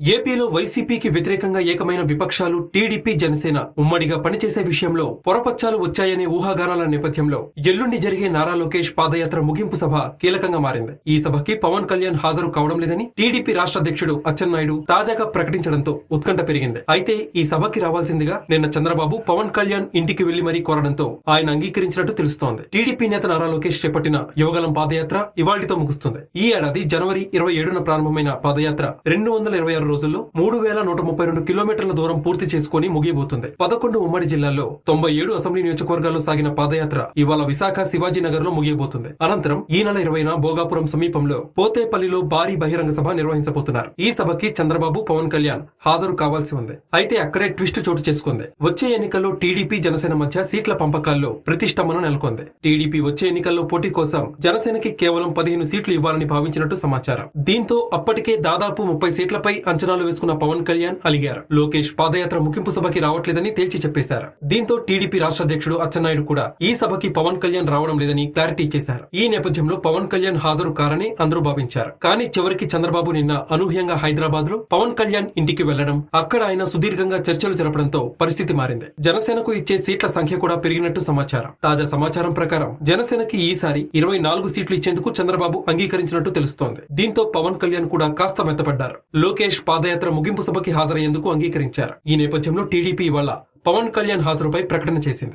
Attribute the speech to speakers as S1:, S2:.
S1: ఏపీలో వైసీపీకి వ్యతిరేకంగా ఏకమైన విపక్షాలు టీడీపీ జనసేన ఉమ్మడిగా పనిచేసే విషయంలో పొరపచ్చాలు వచ్చాయనే ఊహాగానాల నేపథ్యంలో ఎల్లుండి జరిగే నారా లోకేష్ పాదయాత్ర ముగింపు సభ కీలకంగా మారింది. ఈ సభకి పవన్ కళ్యాణ్ హాజరు కావడం లేదని టీడీపీ రాష్ట్ర అధ్యక్షుడు అచ్చెన్నాయుడు తాజాగా ప్రకటించడంతో ఉత్కంఠ పెరిగింది. అయితే ఈ సభకి రావాల్సిందిగా నిన్న చంద్రబాబు పవన్ కళ్యాణ్ ఇంటికి వెళ్ళి మరీ కోరడంతో ఆయన అంగీకరించినట్టు తెలుస్తోంది. టీడీపీ నేత నారా లోకేష్ చేపట్టిన యువగలం పాదయాత్ర ఇవాళతో ముగుస్తుంది. ఈ ఏడాది జనవరి ఇరవై ఏడున ప్రారంభమైన పాదయాత్ర రెండు వందల ఇరవై ఆరు రోజుల్లో మూడు వేల నూట ముప్పై రెండు కిలోమీటర్ల దూరం పూర్తి చేసుకుని ముగియబోతుంది. పదకొండు ఉమ్మడి జిల్లాల్లో తొంభై ఏడు అసెంబ్లీ నియోజకవర్గాల్లో సాగిన పాదయాత్ర ఇవాళ విశాఖ శివాజీ నగర్లో ముగియబోతుంది. అనంతరం ఈ నెల ఇరవైన భోగాపురం సమీపంలో పోతేపల్లిలో భారీ బహిరంగ సభ నిర్వహించబోతున్నారు. ఈ సభకి చంద్రబాబు పవన్ కళ్యాణ్ హాజరు కావాల్సి ఉంది. అయితే అక్కడే ట్విస్ట్ చోటు చేసుకుంది. వచ్చే ఎన్నికల్లో టీడీపీ జనసేన మధ్య సీట్ల పంపకాల్లో ప్రతిష్టంభన నెలకొంది. టీడీపీ వచ్చే ఎన్నికల్లో పోటీ కోసం జనసేనకి కేవలం పదిహేను సీట్లు ఇవ్వాలని భావించినట్టు సమాచారం. దీంతో అప్పటికే దాదాపు ముప్పై సీట్లపై అంచనాలు వేసుకున్న పవన్ కళ్యాణ్ అలిగారు. లోకేష్ పాదయాత్ర ముగింపు సభకి రావట్లేదని తేల్చి చెప్పేశారు. దీంతో టీడీపీ రాష్ట్ర అధ్యక్షుడు అచ్చెన్నాయుడు కూడా ఈ సభకి పవన్ కళ్యాణ్ రావడం లేదని క్లారిటీ ఇచ్చేశారు. ఈ నేపథ్యంలో పవన్ కళ్యాణ్ హాజరు కారని అందరూ భావించారు. కానీ చివరికి చంద్రబాబు నిన్న అనూహ్యంగా హైదరాబాద్లో పవన్ కళ్యాణ్ ఇంటికి వెళ్ళడం అక్కడ ఆయన సుదీర్ఘంగా చర్చలు జరపడంతో పరిస్థితి మారింది. జనసేనకు ఇచ్చే సీట్ల సంఖ్య కూడా పెరిగినట్టు సమాచారం. తాజా సమాచారం ప్రకారం జనసేనకి ఈసారి ఇరవై నాలుగు సీట్లు ఇచ్చేందుకు చంద్రబాబు అంగీకరించినట్టు తెలుస్తోంది. దీంతో పవన్ కళ్యాణ్ కూడా కాస్త మెత్తపడ్డారు. లోకేష్ పాదయాత్ర ముగింపు సభకి హాజరయ్యేందుకు అంగీకరించారు. ఈ నేపథ్యంలో టీడీపీ వల్ల పవన్ కళ్యాణ్ హాజరుపై ప్రకటన చేసింది.